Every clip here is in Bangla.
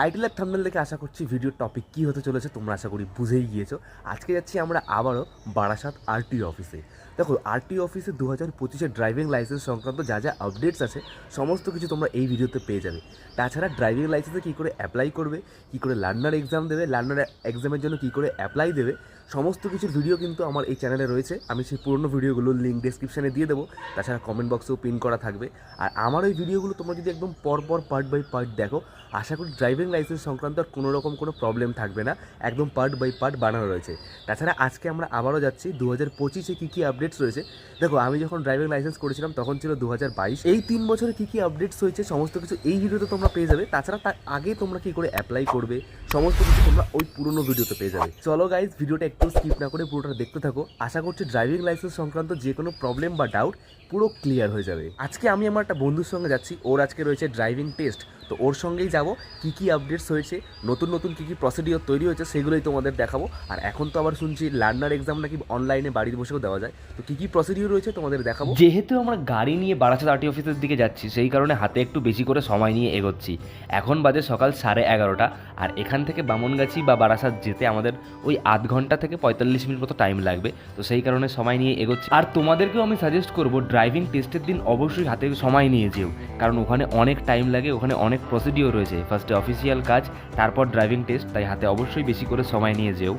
টাইটেল আর থাম্বনেল দেখে আশা করছি ভিডিওর টপিক কী হতে চলেছে তোমরা আশা করি বুঝেই গিয়েছো। আজকে যাচ্ছি আমরা আবারও বারাসাত আরটি অফিসে দেখো আরটি অফিসে দু হাজার পঁচিশের ড্রাইভিং লাইসেন্স সংক্রান্ত যা যা আপডেটস আছে, সমস্ত কিছু তোমরা এই ভিডিওতে পেয়ে যাবে। তাছাড়া ড্রাইভিং লাইসেন্সে কী করে অ্যাপ্লাই করবে, কী করে লার্নার এক্সাম দেবে লার্নার এক্সামের জন্য কী করে অ্যাপ্লাই দেবে, সমস্ত কিছুর ভিডিও কিন্তু আমার এই চ্যানেলে রয়েছে। আমি সেই পুরনো ভিডিওগুলোর লিঙ্ক ডিসক্রিপশানে দিয়ে দেবো। তাছাড়া কমেন্ট বক্সেও পিন করা থাকবে। আর আমার ওই ভিডিওগুলো তোমরা যদি একদম পর পর পার্ট বাই পার্ট দেখো আশা করি ড্রাইভিং লাইসেন্স সংক্রান্ত আর কোনো রকম কোনো প্রবলেম থাকবে না, একদম পার্ট বাই পার্ট বানানো রয়েছে। তাছাড়া আজকে আমরা আবারও যাচ্ছি দু হাজার পঁচিশে কী কী আপডেটস রয়েছে? দেখো, আমি যখন ড্রাইভিং লাইসেন্স করেছিলাম তখন ছিল দু হাজার বাইশ। এই তিন বছরে কী কী আপডেটস হয়েছে, সমস্ত কিছু এই ভিডিওতে তোমরা পেয়ে যাবে। তাছাড়া তার আগে তোমরা কী করে অ্যাপ্লাই করবে, সমস্ত কিছু তোমরা ওই পুরনো ভিডিওতে পেয়ে যাবে। চলো গাইজ ভিডিওটা একটু স্কিপ না করে পুরোটা দেখতে থাকো। আশা করছি ড্রাইভিং লাইসেন্স সংক্রান্ত যে কোনো প্রবলেম বা ডাউট পুরো ক্লিয়ার হয়ে যাবে। আজকে আমি আমার একটা বন্ধুর সঙ্গে যাচ্ছি, ওর আজকে রয়েছে ড্রাইভিং টেস্ট তো ওর সঙ্গেই যাব কী কী আপডেটস হয়েছে, নতুন নতুন কী কী প্রসিডিওর তৈরি হয়েছে, সেগুলোই তোমাদের দেখাবো। আর এখন তো আবার শুনছি লার্নার এক্সাম নাকি অনলাইনে বাড়িতে বসেও দেওয়া যায়। তো কী কী প্রসিডিওর রয়েছে তোমাদের দেখাবো? যেহেতু আমরা গাড়ি নিয়ে বারাসাত আরটি অফিসের দিকে যাচ্ছি, সেই কারণে হাতে একটু বেশি করে সময় নিয়ে এগোচ্ছি। এখন বাজে সকাল সাড়ে এগারোটা, আর এখান থেকে বামনগাছি বা বারাসাত যেতে আমাদের ওই আধ ঘণ্টা থেকে পঁয়তাল্লিশ মিনিট মতো টাইম লাগবে। তো সেই কারণে সময় নিয়ে এগোচ্ছি। আর তোমাদেরকেও আমি সাজেস্ট করব ড্রাইভিং টেস্টের দিন অবশ্যই হাতে সময় নিয়ে যেও। কারণ ওখানে অনেক টাইম লাগে, ওখানে অনেক প্রসিডিওর রয়েছে। ফার্স্টে অফিসিয়াল কাজ, তারপর ড্রাইভিং টেস্ট তাই হাতে অবশ্যই বেশি করে সময় নিয়ে যেও।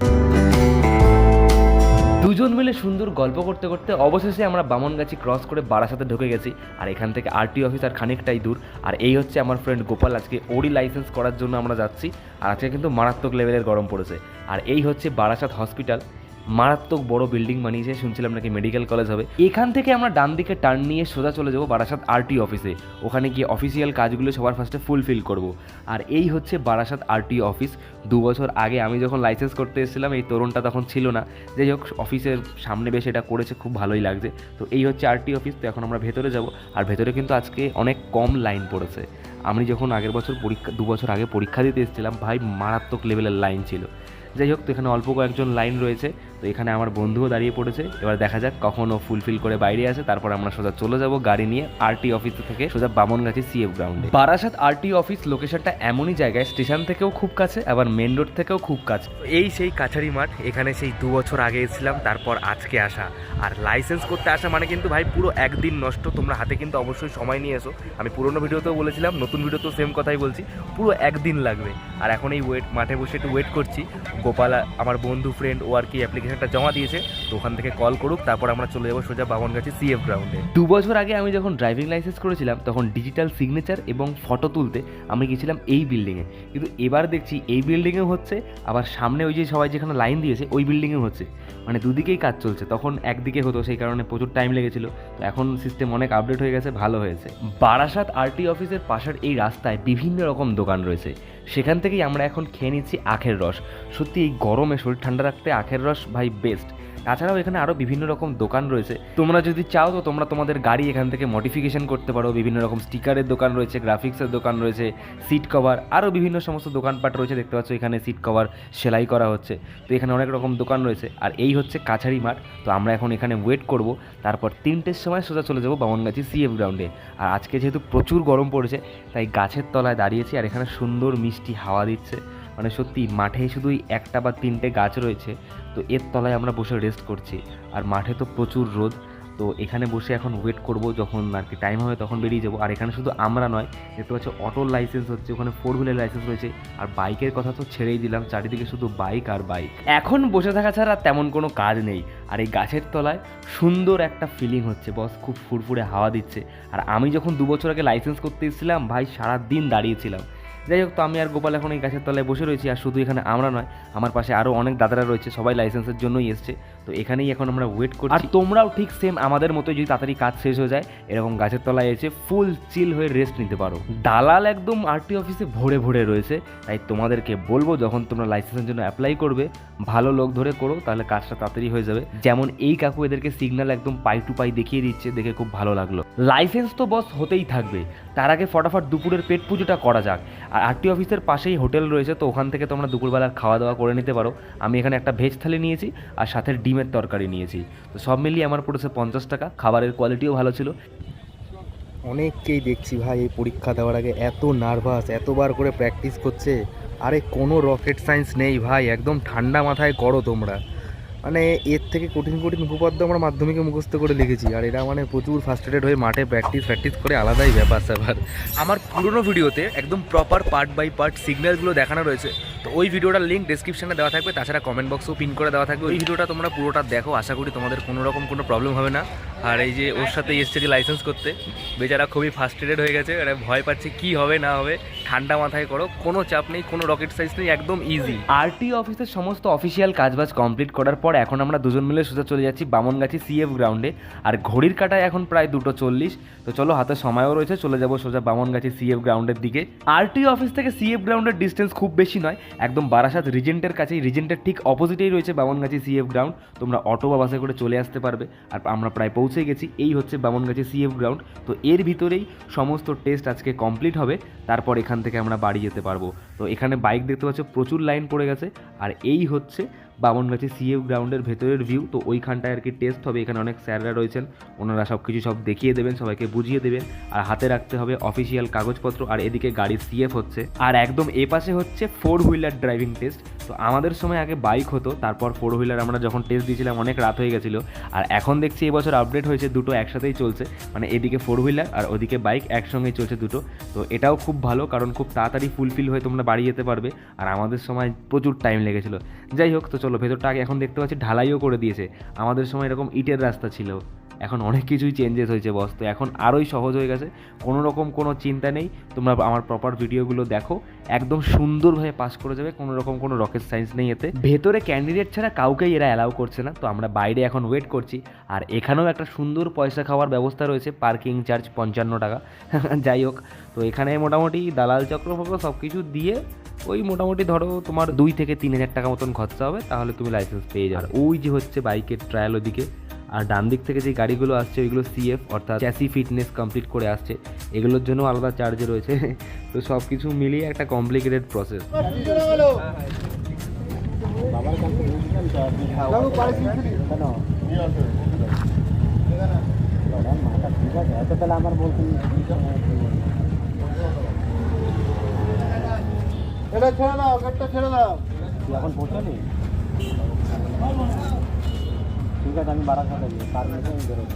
দুজন মিলে সুন্দর গল্প করতে করতে অবশেষে আমরা বামনগাছি ক্রস করে বারাসাতে ঢুকে গেছি, আর এখান থেকে আরটি অফিস আর খানিকটাই দূর। আর এই হচ্ছে আমার ফ্রেন্ড গোপাল, আজকে ওরই লাইসেন্স করার জন্য আমরা যাচ্ছি, আর আজকে কিন্তু মারাত্মক লেভেলের গরম পড়েছে। আর এই হচ্ছে বারাসাত হসপিটাল মারাত্মক বড় বিল্ডিং বানিয়েছে, শুনছিলাম নাকি মেডিকেল কলেজ হবে। এখান থেকে আমরা ডান দিকে টার্ন নিয়ে সোজা চলে যাব বারাসাত আরটি অফিসে ওখানে গিয়ে অফিসিয়াল কাজগুলো সবার ফার্স্টে ফুলফিল করব। আর এই হচ্ছে বারাসাত আরটি অফিস দু বছর আগে আমি যখন লাইসেন্স করতে এসেছিলাম, এই তরুণটা তখন ছিল না। যাই হোক অফিসের সামনে বেশ এটা করেছে, খুব ভালোই লাগছে। তো এই হচ্ছে আরটি অফিস তো এখন আমরা ভেতরে যাব। আর ভেতরে কিন্তু আজকে অনেক কম লাইন পড়েছে। আমি যখন আগের বছর পরীক্ষা, দু বছর আগে পরীক্ষা দিতে এসেছিলাম, ভাই মারাত্মক লেভেলের লাইন ছিল। যাই হোক, তো এখানে অল্প কয়েকজন লাইন রয়েছে। তো এখানে আমার বন্ধুও দাঁড়িয়ে পড়েছে। এবার দেখা যাক কখন ও ফুলফিল করে বাইরে আসে। তারপর আমরা সোজা চলে যাব গাড়ি নিয়ে আরটি অফিস থেকে সোজা বামনগাছি সিএফ গ্রাউন্ডে বারাসাত আরটি অফিস লোকেশনটা এমনই জায়গায় স্টেশন থেকেও খুব কাছে, আবার মেন রোড থেকেও খুব কাছে। এই সেই কাছারি মাঠ, এখানে সেই দু বছর আগে এসেছিলাম, তারপর আজকে আসা। আর লাইসেন্স করতে আসা মানে কিন্তু ভাই পুরো একদিন নষ্ট, তোমরা হাতে কিন্তু অবশ্যই সময় নিয়ে এসো। আমি পুরোনো ভিডিওতেও বলেছিলাম, নতুন ভিডিওতেও সেম কথাই বলছি, পুরো একদিন লাগবে। আর এখন এই ওয়েট মাঠে বসে একটু ওয়েট করছি। গোপাল, আমার বন্ধু ফ্রেন্ড ও আর কি অ্যাপ্লিকেশনটা জমা দিয়েছে, তো ওখান থেকে কল করুক, তারপর আমরা চলে যাব সোজা বামনগাছি সিএফ গ্রাউন্ডে দু বছর আগে আমি যখন ড্রাইভিং লাইসেন্স করেছিলাম, তখন ডিজিটাল সিগনেচার এবং ফটো তুলতে আমি গেছিলাম এই বিল্ডিংয়ে কিন্তু এবার দেখছি এই বিল্ডিংয়েও হচ্ছে, আবার সামনে ওই যে সবাই যেখানে লাইন দিয়েছে, ওই বিল্ডিংয়েও হচ্ছে। মানে দুদিকেই কাজ চলছে, তখন একদিকে হতো, সেই কারণে প্রচুর টাইম লেগেছিল। তো এখন সিস্টেম অনেক আপডেট হয়ে গেছে, ভালো হয়েছে। বারাসাত আরটি অফিসের পাশের এই রাস্তায় বিভিন্ন রকম দোকান রয়েছে। সেখান থেকেই আমরা এখন খেয়ে নিচ্ছি আখের রস। সত্যি এই গরমে শরীর ঠান্ডা রাখতে আখের রস ভাই বেস্ট তাছাড়াও এখানে আরও বিভিন্ন রকম দোকান রয়েছে। তোমরা যদি চাও তো তোমরা তোমাদের গাড়ি এখান থেকে মডিফিকেশন করতে পারো। বিভিন্ন রকম স্টিকারের দোকান রয়েছে গ্রাফিক্সের দোকান রয়েছে সিট কভার আরও বিভিন্ন সমস্ত দোকানপাট রয়েছে। দেখতে পাচ্ছ এখানে সিট কভার সেলাই করা হচ্ছে। তো এখানে অনেক রকম দোকান রয়েছে। আর এই হচ্ছে কাছারি মাঠ। তো আমরা এখন এখানে ওয়েট করব। তারপর তিনটের সময় সোজা চলে যাব বামনগাছি সিএফ গ্রাউন্ডে আর আজকে যেহেতু প্রচুর গরম পড়েছে, তাই গাছের তলায় দাঁড়িয়েছি। আর এখানে সুন্দর মিষ্টি হাওয়া দিচ্ছে। মানে সত্যি মাঠে শুধুই একটা বা তিনটে গাছ রয়েছে, তো এর তলায় আমরা বসে রেস্ট করছি। আর মাঠে তো প্রচুর রোদ, তো এখানে বসে এখন ওয়েট করব যখন আর কি টাইম হবে তখন বেরিয়ে যাব। আর এখানে শুধু আমরা নয়, দেখতে পাচ্ছি অটোর লাইসেন্স হচ্ছে, ওখানে ফোর হুইলার লাইসেন্স রয়েছে। আর বাইকের কথা তো ছেড়েই দিলাম, চারিদিকে শুধু বাইক আর বাইক এখন বসে থাকা ছাড়া তেমন কোনো কাজ নেই। আর এই গাছের তলায় সুন্দর একটা ফিলিং হচ্ছে বস খুব ফুরফুরে হাওয়া দিচ্ছে। আর আমি যখন দু বছর আগে লাইসেন্স করতে এসেছিলাম, ভাই সারা দিন দাঁড়িয়েছিলাম যাই হোক, তো আমি আর গোপাল এখন এই গাছের তলায় বসে রয়েছি, আর শুধু এখানে আমরা নয়, আমার পাশে আরও অনেক দাদারা রয়েছে, সবাই লাইসেন্সের জন্যই এসছে। তো এখানেই এখন আমরা ওয়েট করছি। আর তোমরাও ঠিক সেম আমাদের মতো যদি তাড়াতাড়ি কাজ শেষ হয়ে যায়, এরকম গাছের তলায় এসে ফুল চিল হয়ে রেস্ট নিতে পারো। দালাল একদম আরটি অফিসে ভরে ভরে রয়েছে, তাই তোমাদেরকে বলব যখন তোমরা লাইসেন্সের জন্য অ্যাপ্লাই করবে, ভালো লোক ধরে করো, তাহলে কাজটা তাড়াতাড়ি হয়ে যাবে। যেমন এই কাকু এদেরকে সিগন্যাল একদম পাই টু পাই দেখিয়ে দিচ্ছে, দেখে খুব ভালো লাগল। লাইসেন্স তো বস হতেই থাকবে, তার আগে ফটাফট দুপুরের পেট পুজোটা করা যাক। আর আরটি অফিসের পাশেই হোটেল রয়েছে, তো ওখান থেকে তোমরা দুপুরবেলার খাওয়া দাওয়া করে নিতে পারো। আমি এখানে একটা ভেজ থালি নিয়েছি, আর সাথে ডিমের তরকারি নিয়েছি। তো সব মিলিয়ে আমার পড়েছে পঞ্চাশ টাকা, খাবারের কোয়ালিটিও ভালো ছিল। অনেককেই দেখছি ভাই এই পরীক্ষা দেওয়ার আগে, এত নার্ভাস এতবার করে প্র্যাকটিস করছে। আরে কোনো রকেট সায়েন্স নেই ভাই, একদম ঠান্ডা মাথায় করো তোমরা। মানে এর থেকে কঠিন কঠিন উপপাদ্য আমরা মাধ্যমিকে মুখস্থ করে লিখেছি, আর এরা মানে প্রচুর ফার্স্টেড হয়ে মাঠে প্র্যাকটিস প্র্যাকটিস করে আলাদাই ব্যাপার স্যাপার। আমার পুরনো ভিডিওতে একদম প্রপার পার্ট বাই পার্ট সিগন্যালগুলো দেখানো রয়েছে, তো ওই ভিডিওটার লিঙ্ক ডিসক্রিপশানে দেওয়া থাকবে, তাছাড়া কমেন্ট বক্সও পিন করে দেওয়া থাকবে। ওই ভিডিওটা তোমরা পুরোটা দেখো, আশা করি তোমাদের কোনো রকম কোনো প্রবলেম হবে না। আর এই যে ওর সাথে এসছে লাইসেন্স করতে। বেচারা খুবই ফার্স্টেড হয়ে গেছে মানে ভয় পাচ্ছে কি হবে, না হবে। ঠান্ডা মাথায় করো, কোনো চাপ নেই, কোনো রকেট সাইজ নেই, একদম ইজি আরটি অফিসের সমস্ত অফিসিয়াল কাজবাজ কমপ্লিট করার পর এখন আমরা দুজন মিলে সোজা চলে যাচ্ছি বামনগাছি সিএফ গ্রাউন্ডে আর ঘড়ির কাটায় এখন প্রায় দুটো চল্লিশ। তো চলো, হাতে সময়ও রয়েছে, চলে যাব সোজা বামনগাছি সিএফ গ্রাউন্ডের দিকে। আরটি অফিস থেকে সিএফ গ্রাউন্ডের ডিস্টেন্স খুব বেশি নয়, একদম বারাসাত রিজেন্টের কাছেই। রিজেন্টের ঠিক অপোজিটেই রয়েছে বামনগাছি সিএফ গ্রাউন্ড তোমরা অটো বা বাসে করে চলে আসতে পারবে। আর আমরা প্রায় পৌঁছে গেছি, এই হচ্ছে বামনগাছি সিএফ গ্রাউন্ড তো এর ভিতরেই সমস্ত টেস্ট আজকে কমপ্লিট হবে, তারপর এখান থেকে আমরা বাড়ি যেতে পারব। তো এখানে বাইক দেখতে পাচ্ছ, প্রচুর লাইন পড়ে গেছে। আর এই হচ্ছে বামনগাছি সিএফ গ্রাউন্ডের ভেতরের ভিউ তো ওইখানটায় আর কি টেস্ট হবে, এখানে অনেক স্যাররা রয়েছেন। ওনারা সব কিছু সব দেখিয়ে দেবেন, সবাইকে বুঝিয়ে দেবেন। আর হাতে রাখতে হবে অফিসিয়াল কাগজপত্র, আর এদিকে গাড়ির সিএফ হচ্ছে। আর একদম এ পাশে হচ্ছে ফোর হুইলার ড্রাইভিং টেস্ট তো আমাদের সময় আগে বাইক হতো, তারপর ফোর হুইলার আমরা যখন টেস্ট দিয়েছিলাম, অনেক রাত হয়ে গেছিল। আর এখন দেখছি এবছর আপডেট হয়েছে, দুটো একসাথেই চলছে। মানে এদিকে ফোর হুইলার আর ওদিকে বাইক একসঙ্গেই চলছে দুটো। তো এটাও খুব ভালো, কারণ খুব তাড়াতাড়ি ফুলফিল হয়ে তোমরা বাড়ি যেতে পারবে। আর আমাদের সময় প্রচুর টাইম লেগেছিলো। যাই হোক, তো চলো ভেতরটা আগে এখন দেখতে পাচ্ছি ঢালাইও করে দিয়েছে। আমাদের সময় এরকম ইটের রাস্তা ছিল। এখন অনেক কিছুই চেঞ্জেস হয়েছে বস তো এখন আরোই সহজ হয়ে গেছে। কোনো রকম কোনো চিন্তা নেই। তোমরা আমার প্রপার ভিডিওগুলো দেখো। একদম সুন্দরভাবে পাস করে যাবে। কোনো রকম কোনো রকেট সায়েন্স নেই এতে। ভেতরে ক্যান্ডিডেট ছাড়া কাউকেই এরা অ্যালাউ করছে না। তো আমরা বাইরে এখন ওয়েট করছি। আর এখানেও একটা সুন্দর পয়সা খাওয়ার ব্যবস্থা রয়েছে। পার্কিং চার্জ পঞ্চান্ন টাকা। যাই হোক। তো এখানে মোটামুটি দালাল চক্র সব কিছু দিয়ে ওই মোটামুটি ধরো তোমার দুই থেকে তিন হাজার টাকা মতন খরচা হবে, তাহলে তুমি লাইসেন্স পেয়ে যাবে। ওই যে হচ্ছে বাইকের ট্রায়াল ওদিকে, আর ডান দিক থেকে যে গাড়িগুলো আসছে, ওইগুলো সিএফ অর্থাৎ চ্যাসি ফিটনেস কমপ্লিট করে আসছে, এগুলোর জন্য আলাদা চার্জ রয়েছে। তো সব কিছু মিলিয়ে একটা কমপ্লিকেটেড প্রসেস আমার বলতেন এটা ছেড়ে দাও, গেটটা ছেড়ে দাও। তুই এখন পৌঁছালি ঠিক আছে, আমি বাড়া খাতে গিয়ে কার মেসে আমি বেরোবো।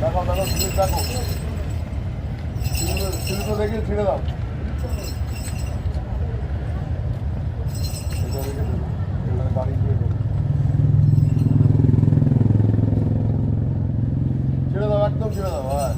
দেখো দেখো দেখি ছিঁড়ে দাও এটা রেখে দেবো। এখানে দাঁড়িয়ে দিয়ে দেবো। ছেড়ে দাও একদম ছেড়ে দাও হ্যাঁ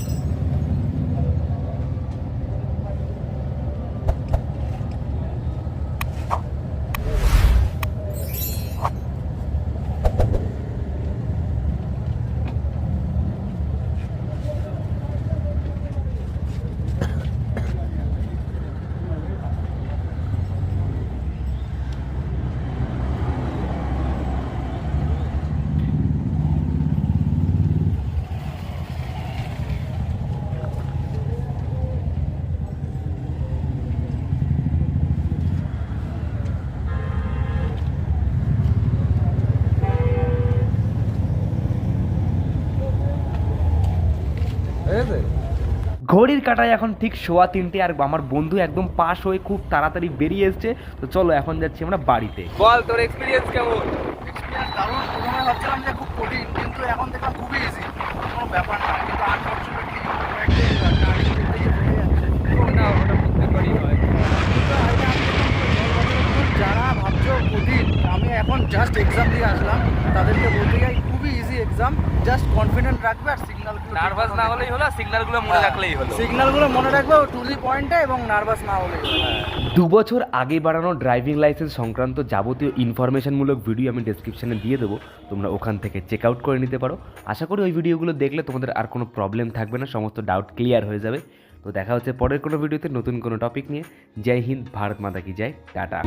ঘড়ির কাটায় এখন ঠিক সোয়া তিনটে আর আমার বন্ধু একদম পাশ হয়ে খুব তাড়াতাড়ি বেরিয়ে এসছে। তো চলো এখন যাচ্ছি আমরা বাড়িতে। বল তোর এক্সপিরিয়েন্স কেমন? এক্সপিরিয়েন্স দারুণ। প্রথমে ভাবছিলাম যে খুব কঠিন কিন্তু এখন দেখলাম খুবই ইজি কোনো ব্যাপার না কিন্তু আনফর্চুনেটলি যারা ভাবছ কঠিন আমি এখন জাস্ট এক্সাম দিয়ে আসলাম। তাদেরকে বলতে চাই খুবই এক্সাম জাস্ট কনফিডেন্ট রাখবে আর সিগন্যালগুলো নার্ভাস না হলেই হলো সিগন্যালগুলো মনে রাখলেই হলো। সিগন্যালগুলো মনে রাখবে টু দি পয়েন্টে এবং নার্ভাস না হলেই দু বছর আগে বাড়ানো ড্রাইভিং লাইসেন্স সংক্রান্ত যাবতীয় ইনফরমেশনমূলক ভিডিও আমি ডেসক্রিপশনে দিয়ে দেবো। তোমরা ওখান থেকে চেক আউট করে নিতে পারো। আশা করি ওই ভিডিওগুলো দেখলে তোমাদের আর কোনো প্রবলেম থাকবে না সমস্ত ডাউট ক্লিয়ার হয়ে যাবে। তো দেখা হচ্ছে পরের কোনো ভিডিওতে নতুন কোনো টপিক নিয়ে। জয় হিন্দ ভারত মাতা কি জয় টাটা।